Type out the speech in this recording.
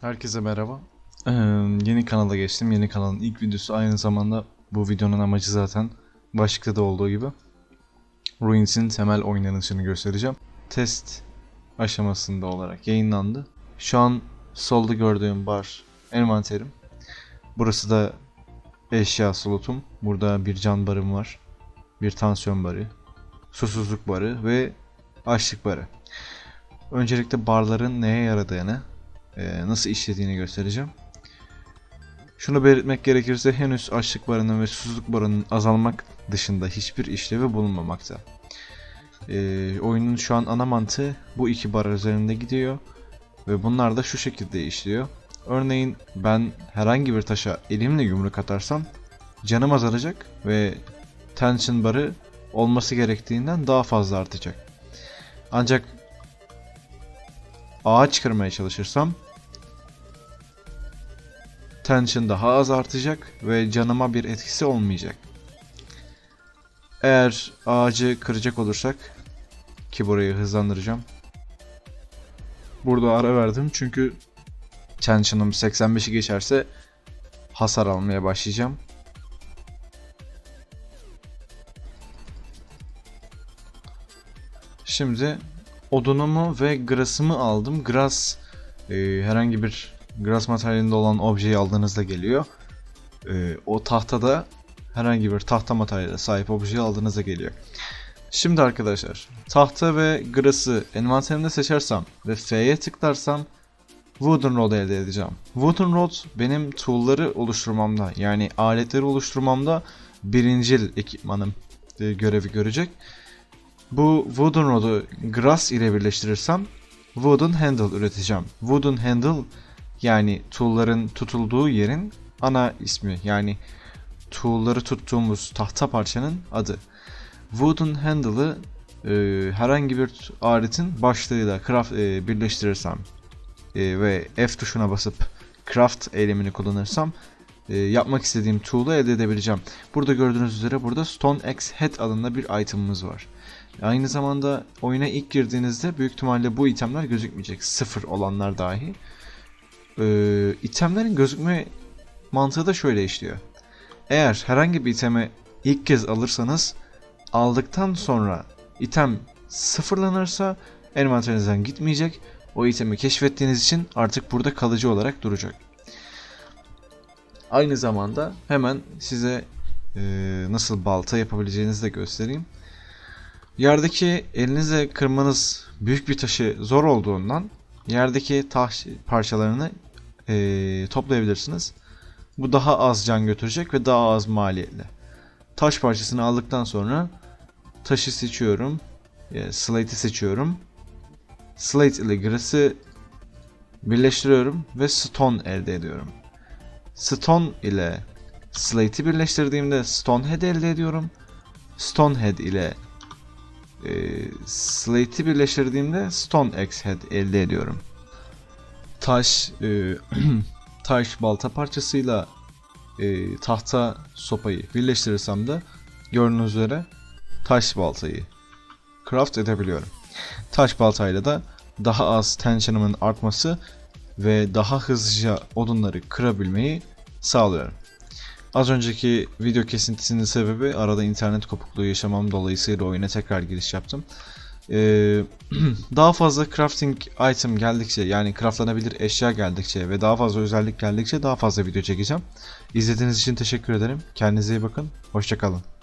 Herkese merhaba. Ee, yeni kanala geçtim. Yeni kanalın ilk videosu aynı zamanda bu videonun amacı zaten başlıkta da olduğu gibi Ruins'in temel oynanışını göstereceğim. Test aşamasında olarak yayınlandı. Şu an solda gördüğüm bar envanterim. Burası da eşya slotum. Burada bir can barım var. Bir tansiyon barı. Susuzluk barı ve açlık barı. Öncelikle barların neye yaradığını, nasıl işlediğini göstereceğim. Şunu belirtmek gerekirse henüz açlık barının ve susuzluk barının azalmak dışında hiçbir işlevi bulunmamakta. E, oyunun şu an ana mantığı bu iki bar üzerinde gidiyor ve bunlar da şu şekilde işliyor. Örneğin ben herhangi bir taşa elimle yumruk atarsam canım azalacak ve tension barı olması gerektiğinden daha fazla artacak. Ancak ağaç kırmaya çalışırsam tension daha az artacak ve canıma bir etkisi olmayacak. Eğer ağacı kıracak olursak ki burayı hızlandıracağım. Burada ara verdim çünkü tension'ım 85'i geçerse hasar almaya başlayacağım. Şimdi odunumu ve grasımı aldım. Grass e, herhangi bir grass materyalinde olan objeyi aldığınızda geliyor. E, o tahtada herhangi bir tahta materyale sahip objeyi aldığınızda geliyor. Şimdi arkadaşlar tahta ve grassı envanterimde seçersem ve F'ye tıklarsam Wooden Rod elde edeceğim. Wooden Rod benim tool'ları oluşturmamda yani aletleri oluşturmamda birincil ekipmanım e, görevi görecek. Bu Wooden Rod'u Grass ile birleştirirsem Wooden Handle üreteceğim. Wooden Handle yani tool'ların tutulduğu yerin ana ismi yani tool'ları tuttuğumuz tahta parçanın adı. Wooden Handle'ı e, herhangi bir aletin başlığıyla craft e, birleştirirsem e, ve F tuşuna basıp craft eylemini kullanırsam e, yapmak istediğim tool'u elde edebileceğim. Burada gördüğünüz üzere burada Stone Axe Head adında bir item'ımız var. Aynı zamanda oyuna ilk girdiğinizde büyük ihtimalle bu itemler gözükmeyecek. Sıfır olanlar dahi. Ee, itemlerin gözükme mantığı da şöyle işliyor. Eğer herhangi bir itemi ilk kez alırsanız aldıktan sonra item sıfırlanırsa envanterinizden gitmeyecek. O itemi keşfettiğiniz için artık burada kalıcı olarak duracak. Aynı zamanda hemen size e, nasıl balta yapabileceğinizi de göstereyim. Yerdeki elinizle kırmanız büyük bir taşı zor olduğundan yerdeki taş parçalarını e, toplayabilirsiniz. Bu daha az can götürecek ve daha az maliyetli. Taş parçasını aldıktan sonra taşı seçiyorum. E, slate'i seçiyorum. Slate ile grass'ı birleştiriyorum ve stone elde ediyorum. Stone ile slate'i birleştirdiğimde stonehead elde ediyorum. Stonehead ile e, Slate'i birleştirdiğimde Stone Axe Head elde ediyorum. Taş e, taş balta parçasıyla e, tahta sopayı birleştirirsem de gördüğünüz üzere taş baltayı craft edebiliyorum. Taş baltayla da daha az tension'ımın artması ve daha hızlıca odunları kırabilmeyi sağlıyorum. Az önceki video kesintisinin sebebi arada internet kopukluğu yaşamam dolayısıyla oyuna tekrar giriş yaptım. Ee, daha fazla crafting item geldikçe yani craftlanabilir eşya geldikçe ve daha fazla özellik geldikçe daha fazla video çekeceğim. İzlediğiniz için teşekkür ederim. Kendinize iyi bakın. Hoşçakalın.